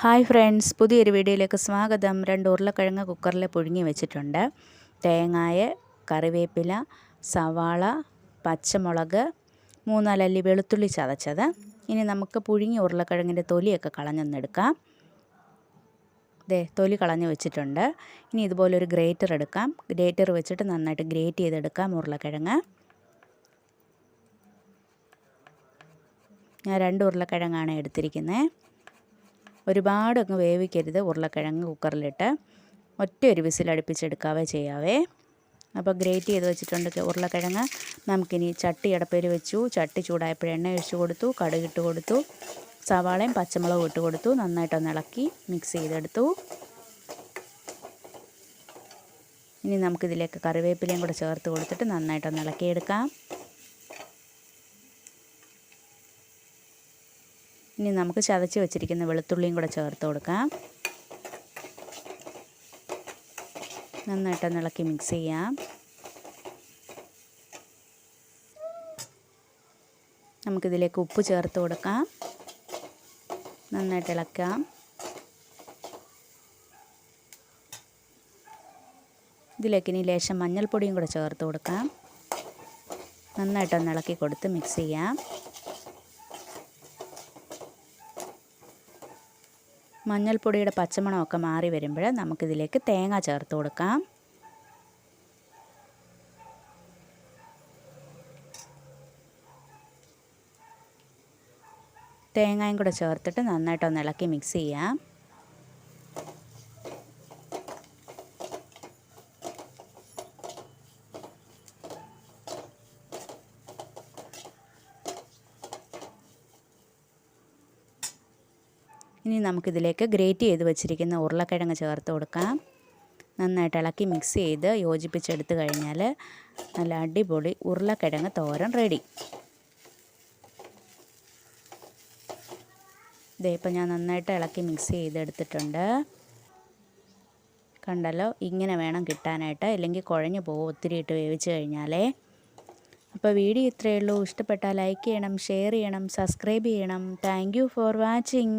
Hi friends പുതിയൊരു വീഡിയോയിലേക്ക് സ്വാഗതം. രണ്ട് ഉരുളക്കിഴങ്ങ് കുക്കറിൽ പുഴുങ്ങി വെച്ചിട്ടുണ്ട്. തേങ്ങായ കറിവേപ്പില സവാള പച്ചമുളക് മൂന്നാലല്ലി വെളുത്തുള്ളി ചതച്ചത്. ഇനി നമുക്ക് പുഴുങ്ങി ഉരുളക്കിഴങ്ങിന്റെ തൊലിയൊക്കെ കളഞ്ഞൊന്നെടുക്കാം. ദേ തൊലി കളഞ്ഞ് വെച്ചിട്ടുണ്ട്. ഇനി ഇതുപോലെ ഒരു ഗ്രേറ്റർ എടുക്കാം. ഗ്രേറ്റർ വെച്ചിട്ട് നന്നായിട്ട് ഗ്രേറ്റ് ചെയ്തെടുക്കാം ഉരുളക്കിഴങ്ങ്. ഞാൻ രണ്ട് ഉരുളക്കിഴങ്ങാണ് എടുത്തിരിക്കുന്നത് ഒരുപാട് അങ്ങ് വേവിക്കരുത് ഉരുളക്കിഴങ്ങ് കുക്കറിലിട്ട്. ഒറ്റ ഒരു വിസിൽ അടുപ്പിച്ചെടുക്കാവേ ചെയ്യാവേ. അപ്പോൾ ഗ്രേറ്റ് ചെയ്ത് വെച്ചിട്ടുണ്ട് ഉരുളക്കിഴങ്ങ്. നമുക്കിനി ചട്ടി അടപ്പേര് വെച്ചു. ചട്ടി ചൂടായപ്പോൾ എണ്ണ ഒഴിച്ചു കൊടുത്തു. കടുകിട്ട് കൊടുത്തു. സവാളയും പച്ചമുളകും ഇട്ട് കൊടുത്തു. നന്നായിട്ടൊന്ന് ഇളക്കി മിക്സ് ചെയ്തെടുത്തു. ഇനി നമുക്കിതിലേക്ക് കറിവേപ്പിലയും കൂടെ ചേർത്ത് കൊടുത്തിട്ട് നന്നായിട്ടൊന്ന് ഇളക്കിയെടുക്കാം. ഇനി നമുക്ക് ചതച്ച് വെച്ചിരിക്കുന്ന വെളുത്തുള്ളിയും കൂടെ ചേർത്ത് കൊടുക്കാം. നന്നായിട്ട് ഇളക്കി മിക്സ് ചെയ്യാം. നമുക്കിതിലേക്ക് ഉപ്പ് ചേർത്ത് കൊടുക്കാം. നന്നായിട്ട് ഇളക്കാം. ഇതിലേക്ക് ഇനി ലേശം മഞ്ഞൾപ്പൊടിയും കൂടെ ചേർത്ത് കൊടുക്കാം. നന്നായിട്ടൊന്ന് ഇളക്കി കൊടുത്ത് മിക്സ് ചെയ്യാം. മഞ്ഞൾപ്പൊടിയുടെ പച്ചമണമൊക്കെ മാറി വരുമ്പോൾ നമുക്കിതിലേക്ക് തേങ്ങ ചേർത്ത് കൊടുക്കാം. തേങ്ങയും കൂടെ ചേർത്തിട്ട് നന്നായിട്ടൊന്ന് ഇളക്കി മിക്സ് ചെയ്യാം. ഇനി നമുക്കിതിലേക്ക് ഗ്രേറ്റ് ചെയ്ത് വെച്ചിരിക്കുന്ന ഉരുളക്കിഴങ്ങ് ചേർത്ത് കൊടുക്കാം. നന്നായിട്ട് ഇളക്കി മിക്സ് ചെയ്ത് യോജിപ്പിച്ചെടുത്ത് കഴിഞ്ഞാൽ നല്ല അടിപൊളി ഉരുളക്കിഴങ്ങ് തോരൻ റെഡി ഇതേ ഇപ്പം ഞാൻ നന്നായിട്ട് ഇളക്കി മിക്സ് ചെയ്തെടുത്തിട്ടുണ്ട്. കണ്ടല്ലോ ഇങ്ങനെ വേണം കിട്ടാനായിട്ട്. ഇല്ലെങ്കിൽ കുഴഞ്ഞു പോകും ഒത്തിരി ഇട്ട് വേവിച്ച് കഴിഞ്ഞാലേ. അപ്പോൾ വീഡിയോ ഇത്രയേ ഉള്ളൂ. ഇഷ്ടപ്പെട്ടാൽ ലൈക്ക് ചെയ്യണം ഷെയർ ചെയ്യണം സബ്സ്ക്രൈബ് ചെയ്യണം. Thank for watching